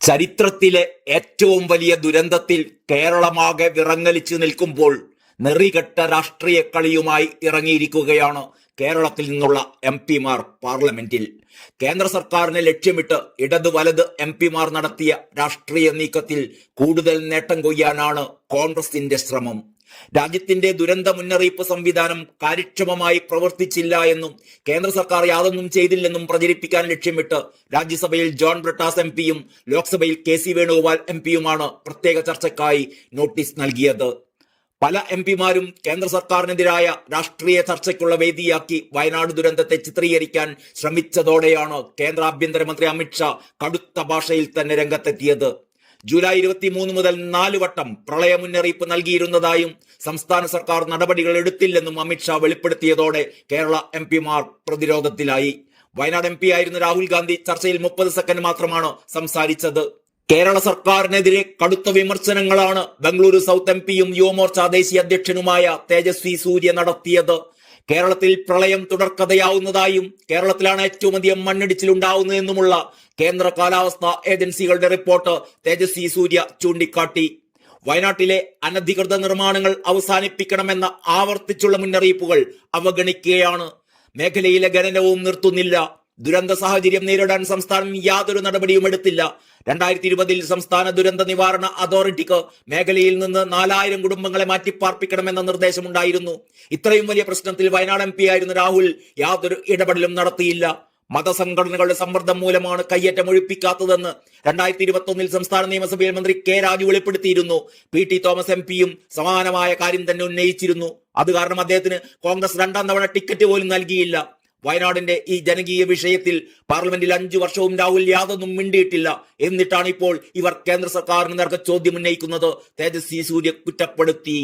ചരിത്രത്തിലെ ഏറ്റവും വലിയ ദുരന്തത്തിൽ കേരളമാകെ വിറങ്ങലിച്ചു നിൽക്കുമ്പോൾ നെറികെട്ട രാഷ്ട്രീയ കളിയുമായി ഇറങ്ങിയിരിക്കുകയാണ് കേരളത്തിൽ നിന്നുള്ള എം പിമാർ പാർലമെന്റിൽ. കേന്ദ്ര സർക്കാരിനെ ലക്ഷ്യമിട്ട് ഇടത് വലത് എം പിമാർ നടത്തിയ രാഷ്ട്രീയ നീക്കത്തിൽ കൂടുതൽ നേട്ടം കൊയ്യാനാണ് കോൺഗ്രസിന്റെ ശ്രമം. രാജ്യത്തിന്റെ ദുരന്ത മുന്നറിയിപ്പ് സംവിധാനം കാര്യക്ഷമമായി പ്രവർത്തിച്ചില്ല എന്നും കേന്ദ്ര സർക്കാർ യാതൊന്നും ചെയ്തില്ലെന്നും പ്രചരിപ്പിക്കാൻ ലക്ഷ്യമിട്ട് രാജ്യസഭയിൽ ജോൺ ബ്രട്ടാസ് എം പിയും ലോക്സഭയിൽ കെ സി വേണുഗോപാൽ എം പിയുമാണ് പ്രത്യേക ചർച്ചയ്ക്കായി നോട്ടീസ് നൽകിയത്. പല എം പിമാരും കേന്ദ്ര സർക്കാരിനെതിരായ രാഷ്ട്രീയ ചർച്ചയ്ക്കുള്ള വേദിയാക്കി വയനാട് ദുരന്തത്തെ ചിത്രീകരിക്കാൻ ശ്രമിച്ചതോടെയാണ് കേന്ദ്ര ആഭ്യന്തരമന്ത്രി അമിത്ഷാ കടുത്ത ഭാഷയിൽ തന്നെ രംഗത്തെത്തിയത്. ജൂലൈ ഇരുപത്തിമൂന്ന് മുതൽ നാല് വട്ടം പ്രളയ മുന്നറിയിപ്പ് നൽകിയിരുന്നതായും സംസ്ഥാന സർക്കാർ നടപടികൾ എടുത്തില്ലെന്നും അമിത്ഷാ വെളിപ്പെടുത്തിയതോടെ കേരള എം പിമാർ പ്രതിരോധത്തിലായി. വയനാട് എം പി ആയിരുന്ന രാഹുൽ ഗാന്ധി ചർച്ചയിൽ മുപ്പത് സെക്കൻഡ് മാത്രമാണ് സംസാരിച്ചത്. കേരള സർക്കാരിനെതിരെ കടുത്ത വിമർശനങ്ങളാണ് ബംഗളൂരു സൗത്ത് എം പിയും യുവമോർച്ച ദേശീയ അധ്യക്ഷനുമായ തേജസ്വി സൂര്യ നടത്തിയത്. കേരളത്തിൽ പ്രളയം തുടർക്കഥയാവുന്നതായും കേരളത്തിലാണ് ഏറ്റവും അധികം മണ്ണിടിച്ചിലുണ്ടാവുന്നതെന്നുമുള്ള കേന്ദ്ര കാലാവസ്ഥാ ഏജൻസികളുടെ റിപ്പോർട്ട് തേജസ്വി സൂര്യ ചൂണ്ടിക്കാട്ടി. വയനാട്ടിലെ അനധികൃത നിർമ്മാണങ്ങൾ അവസാനിപ്പിക്കണമെന്ന ആവർത്തിച്ചുള്ള മുന്നറിയിപ്പുകൾ അവഗണിക്കുകയാണ്. മേഖലയിലെ ഖനനവും നിർത്തുന്നില്ല. ദുരന്ത സാഹചര്യം നേരിടാൻ സംസ്ഥാനം യാതൊരു നടപടിയും എടുത്തില്ല. രണ്ടായിരത്തി ഇരുപതിൽ സംസ്ഥാന ദുരന്ത നിവാരണ അതോറിറ്റിക്ക് മേഖലയിൽ നിന്ന് നാലായിരം കുടുംബങ്ങളെ മാറ്റിപ്പാർപ്പിക്കണമെന്ന നിർദ്ദേശമുണ്ടായിരുന്നു. ഇത്രയും വലിയ പ്രശ്നത്തിൽ വയനാട് എം ആയിരുന്ന രാഹുൽ യാതൊരു ഇടപെടലും നടത്തിയില്ല. മതസംഘടനകളുടെ സമ്മർദ്ദം മൂലമാണ് കയ്യേറ്റം ഒഴിപ്പിക്കാത്തതെന്ന് രണ്ടായിരത്തി ഇരുപത്തി ഒന്നിൽ സംസ്ഥാന നിയമസഭയിൽ മന്ത്രി കെ രാജു വെളിപ്പെടുത്തിയിരുന്നു. പി ടി തോമസ് എം പിയും സമാനമായ കാര്യം തന്നെ ഉന്നയിച്ചിരുന്നു. അത് കാരണം അദ്ദേഹത്തിന് കോൺഗ്രസ് രണ്ടാം തവണ ടിക്കറ്റ് പോലും നൽകിയില്ല. വയനാടിന്റെ ഈ ജനകീയ വിഷയത്തിൽ പാർലമെന്റിൽ അഞ്ചു വർഷവും രാഹുൽ യാതൊന്നും മിണ്ടിയിട്ടില്ല. എന്നിട്ടാണ് ഇപ്പോൾ ഇവർ കേന്ദ്ര സർക്കാരിന് നേർക്ക് ചോദ്യം ഉന്നയിക്കുന്നത്. തേജസ്വി സൂര്യ കുറ്റപ്പെടുത്തി.